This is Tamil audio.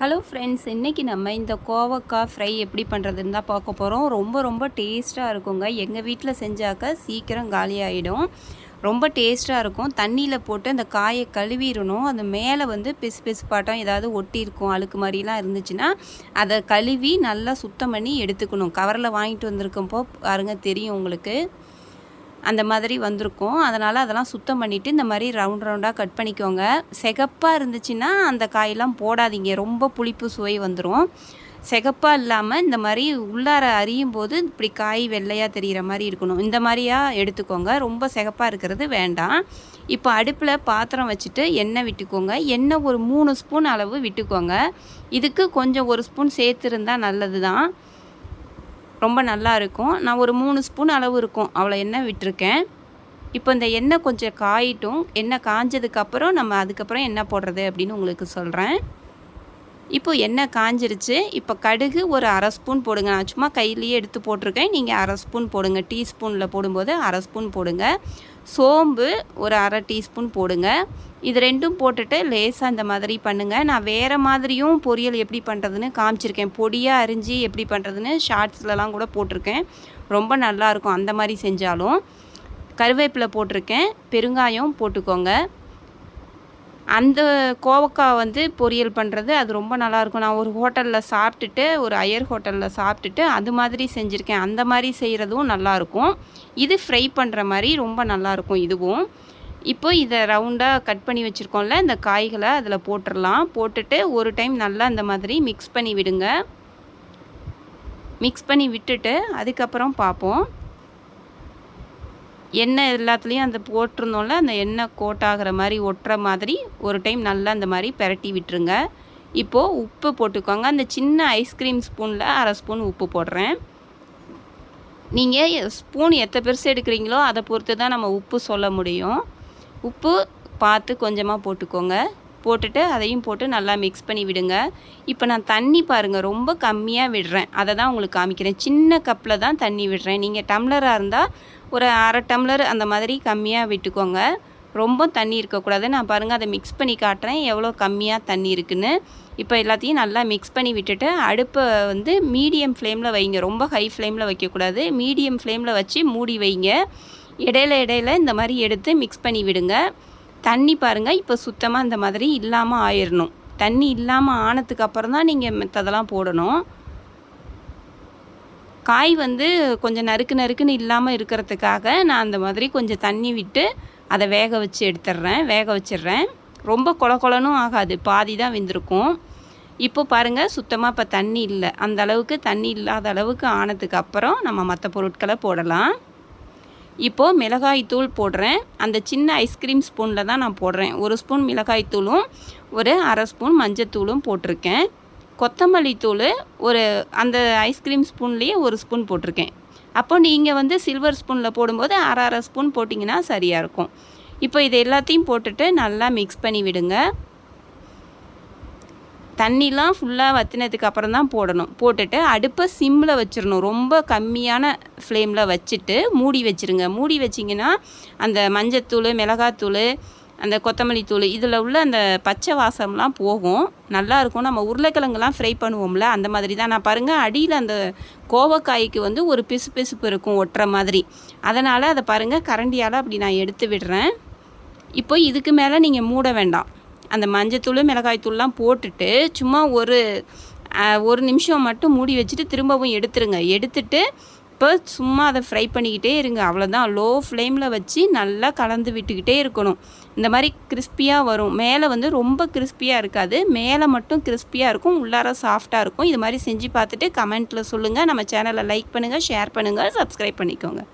ஹலோ ஃப்ரெண்ட்ஸ் இன்றைக்கி நம்ம இந்த கோவக்காய் ஃப்ரை எப்படி பண்ணுறதுன்னு தான் பார்க்க போகிறோம் ரொம்ப ரொம்ப டேஸ்ட்டாக இருக்குங்க. எங்கள் வீட்டில் செஞ்சாக்க சீக்கிரம் காலியாகிடும் ரொம்ப டேஸ்ட்டாக இருக்கும். தண்ணியில் போட்டு அந்த காயை கழுவிடணும். அந்த மேலே வந்து பிசு பிசுப்பாட்டம் ஏதாவது ஒட்டியிருக்கும். அழுக்கு மாதிரிலாம் இருந்துச்சுன்னா அதை கழுவி நல்லா சுத்தம் பண்ணி எடுத்துக்கணும். கவரில் வாங்கிட்டு வந்திருக்கப்போ பாருங்க தெரியும் உங்களுக்கு. அந்த மாதிரி வந்திருக்கும். அதனால் அதெல்லாம் சுத்தம் பண்ணிவிட்டு இந்த மாதிரி ரவுண்ட் ரவுண்டாக கட் பண்ணிக்கோங்க. செகப்பாக இருந்துச்சுன்னா அந்த காயெல்லாம் போடாதீங்க. ரொம்ப புளிப்பு சுவை வந்துடும் செகப்பாக இல்லாமல் இந்த மாதிரி உள்ளார அறியும் போது இப்படி காய் வெள்ளையாக தெரிகிற மாதிரி இருக்கணும். இந்த மாதிரியாக எடுத்துக்கோங்க. ரொம்ப செகப்பாக இருக்கிறது வேண்டாம். இப்போ அடுப்பில் பாத்திரம் வச்சுட்டு எண்ணெய் விட்டுக்கோங்க. எண்ணெய் ஒரு மூணு ஸ்பூன் அளவு விட்டுக்கோங்க. இதுக்கு கொஞ்சம் ஒரு ஸ்பூன் சேர்த்துருந்தால் நல்லது தான் ரொம்ப நல்லா இருக்கும். நான் ஒரு மூணு ஸ்பூன் அளவு இருக்கும். அவ்வளோ எண்ணெய் விட்டுருக்கேன். இப்போ இந்த எண்ணெய் கொஞ்சம் காயிட்டும். எண்ணெய் காஞ்சதுக்கப்புறம் நம்ம அதுக்கப்புறம் என்ன போடுறது அப்படின்னு உங்களுக்கு சொல்கிறேன் இப்போ எண்ணெய் காஞ்சிருச்சு. இப்போ கடுகு ஒரு அரை ஸ்பூன் போடுங்க. நான் சும்மா கையிலேயே எடுத்து போட்டிருக்கேன். நீங்கள் அரை ஸ்பூன் போடுங்க. டீஸ்பூனில் போடும்போது அரை ஸ்பூன் போடுங்க. சோம்பு ஒரு அரை டீஸ்பூன் போடுங்க. இது ரெண்டும் போட்டுட்டு லேசாக இந்த மாதிரி பண்ணுங்கள் நான் வேறு மாதிரியும் பொரியல் எப்படி பண்ணுறதுன்னு காமிச்சிருக்கேன். பொடியாக அரிஞ்சு எப்படி பண்ணுறதுன்னு ஷார்ட்ஸ்லலாம் கூட போட்டிருக்கேன். ரொம்ப நல்லாயிருக்கும் அந்த மாதிரி செஞ்சாலும். கருவேப்பிலை போட்டிருக்கேன். பெருங்காயம் போட்டுக்கோங்க. அந்த கோவக்காய் வந்து பொரியல் பண்ணுறது அது ரொம்ப நல்லாயிருக்கும். நான் ஒரு ஹோட்டலில் சாப்பிட்டுட்டு ஒரு அயர் ஹோட்டலில் சாப்பிட்டுட்டு அது மாதிரி செஞ்சுருக்கேன். அந்த மாதிரி செய்கிறதும் நல்லாயிருக்கும். இது ஃப்ரை பண்ணுற மாதிரி ரொம்ப நல்லாயிருக்கும் இதுவும். இப்போ இதை ரவுண்டாக கட் பண்ணி வச்சுருக்கோம்ல இந்த காய்களை அதில் போட்டுடலாம். போட்டுட்டு ஒரு டைம் நல்லா அந்த மாதிரி மிக்ஸ் பண்ணி விடுங்க. மிக்ஸ் பண்ணி விட்டுட்டு அதுக்கப்புறம் பார்ப்போம். எண்ணெய் எல்லாத்துலேயும் அந்த போட்டிருந்தோம்ல அந்த எண்ணெய் கோட் ஆகிற மாதிரி ஒட்டுற மாதிரி ஒரு டைம் நல்லா அந்த மாதிரி பெரட்டி விட்டுருங்க. இப்போது உப்பு போட்டுக்கோங்க. அந்த சின்ன ஐஸ்கிரீம் ஸ்பூனில் அரை ஸ்பூன் உப்பு போடுறேன். நீங்கள் ஸ்பூன் எத்தனை பெருசு எடுக்கிறீங்களோ அதை பொறுத்து தான் நம்ம உப்பு சொல்ல முடியும். உப்பு பார்த்து கொஞ்சமாக போட்டுக்கோங்க. போட்டுட்டு அதையும் போட்டு நல்லா மிக்ஸ் பண்ணி விடுங்க. இப்போ நான் தண்ணி பாருங்கள் ரொம்ப கம்மியாக விடுறேன். அதை தான் உங்களுக்கு காமிக்கிறேன். சின்ன கப்பில் தான் தண்ணி விடுறேன். நீங்கள் டம்ளராக இருந்தால் ஒரு அரை டம்ளர் அந்த மாதிரி கம்மியாக விட்டுக்கோங்க. ரொம்ப தண்ணி இருக்கக்கூடாது. நான் பாருங்கள் அதை மிக்ஸ் பண்ணி காட்டுறேன். எவ்வளோ கம்மியாக தண்ணி இருக்குன்னு. இப்போ எல்லாத்தையும் நல்லா மிக்ஸ் பண்ணி விட்டுட்டு அடுப்பை வந்து மீடியம் ஃப்ளேமில் வைங்க. ரொம்ப ஹை ஃப்ளேமில் வைக்கக்கூடாது. மீடியம் ஃப்ளேமில் வச்சு மூடி வைங்க. இடையில இடையில இந்த மாதிரி எடுத்து மிக்ஸ் பண்ணி விடுங்க. தண்ணி பாருங்கள் இப்போ சுத்தமாக இந்த மாதிரி இல்லாமல் ஆயிடணும் தண்ணி இல்லாமல் ஆனதுக்கு அப்புறம் தான் நீங்கள் மற்றதெல்லாம் போடணும். காய் வந்து கொஞ்சம் நறுக்கு நறுக்குன்னு இல்லாமல் இருக்கிறதுக்காக நான் அந்த மாதிரி கொஞ்சம் தண்ணி விட்டு அதை வேக வச்சு எடுத்துடுறேன் வேக வச்சிடுறேன் ரொம்ப கொல கொலனும் ஆகாது பாதி தான் வெந்திருக்கும். இப்போ பாருங்கள் சுத்தமாக இப்போ தண்ணி இல்லை. அந்த அளவுக்கு தண்ணி இல்லாத அளவுக்கு ஆனதுக்கு அப்புறம் நம்ம மற்ற பொருட்களை போடலாம். இப்போது மிளகாய் தூள் போடுறேன். அந்த சின்ன ஐஸ்கிரீம் ஸ்பூனில் தான் நான் போடுறேன். ஒரு ஸ்பூன் மிளகாய்த்தூளும் ஒரு அரை ஸ்பூன் மஞ்சத்தூளும் போட்டிருக்கேன். கொத்தமல்லி தூள் ஒரு அந்த ஐஸ்கிரீம் ஸ்பூன்லேயே ஒரு ஸ்பூன் போட்டிருக்கேன். அப்போ நீங்கள் வந்து சில்வர் ஸ்பூனில் போடும்போது அரை அரை ஸ்பூன் போட்டிங்கன்னா சரியாக இருக்கும். இப்போ இது எல்லாத்தையும் போட்டுட்டு நல்லா மிக்ஸ் பண்ணி விடுங்க. தண்ணிலாம் ஃபுல்லாக வற்றினதுக்கு அப்புறம் தான் போடணும். போட்டுட்டு அடுப்பை சிம்மில் வச்சிடணும். ரொம்ப கம்மியான ஃப்ளேமில் வச்சுட்டு மூடி வச்சுருங்க. மூடி வச்சிங்கன்னா அந்த மஞ்சத்தூள் மிளகாத்தூள் அந்த கொத்தமல்லி தூள் இதில் உள்ள அந்த பச்சை வாசம்லாம் போகும். நல்லாயிருக்கும் நம்ம உருளைக்கிழங்குலாம் ஃப்ரை பண்ணுவோம்ல அந்த மாதிரி தான். நான் பாருங்கள் அடியில் அந்த கோவக்காய்க்கு வந்து ஒரு பிசு பிசுப்பு இருக்கும் ஒட்டுற மாதிரி. அதனால் அதை பாருங்கள் கரண்டியால் அப்படி நான் எடுத்து விடுறேன். இப்போ இதுக்கு மேலே நீங்கள் மூட வேண்டாம். அந்த மஞ்சத்தூள் மிளகாய்த்தூள்லாம் போட்டுட்டு சும்மா ஒரு ஒரு நிமிஷம் மட்டும் மூடி வச்சுட்டு திரும்பவும் எடுத்துருங்க. எடுத்துட்டு இப்போ சும்மா அதை ஃப்ரை பண்ணிக்கிட்டே இருங்க. அவ்வளோதான் லோ ஃப்ளேமில் வச்சு நல்லா கலந்து விட்டுக்கிட்டே இருக்கணும். இந்த மாதிரி கிறிஸ்பியாக வரும். மேலே வந்து ரொம்ப கிறிஸ்பியாக இருக்காது. மேலே மட்டும் கிறிஸ்பியாக இருக்கும். உள்ளார சாஃப்டாக இருக்கும். இது மாதிரி செஞ்சு பார்த்துட்டு கமெண்ட்டில் சொல்லுங்கள் நம்ம சேனலை லைக் பண்ணுங்கள் ஷேர் பண்ணுங்கள் சப்ஸ்கிரைப் பண்ணிக்கோங்க.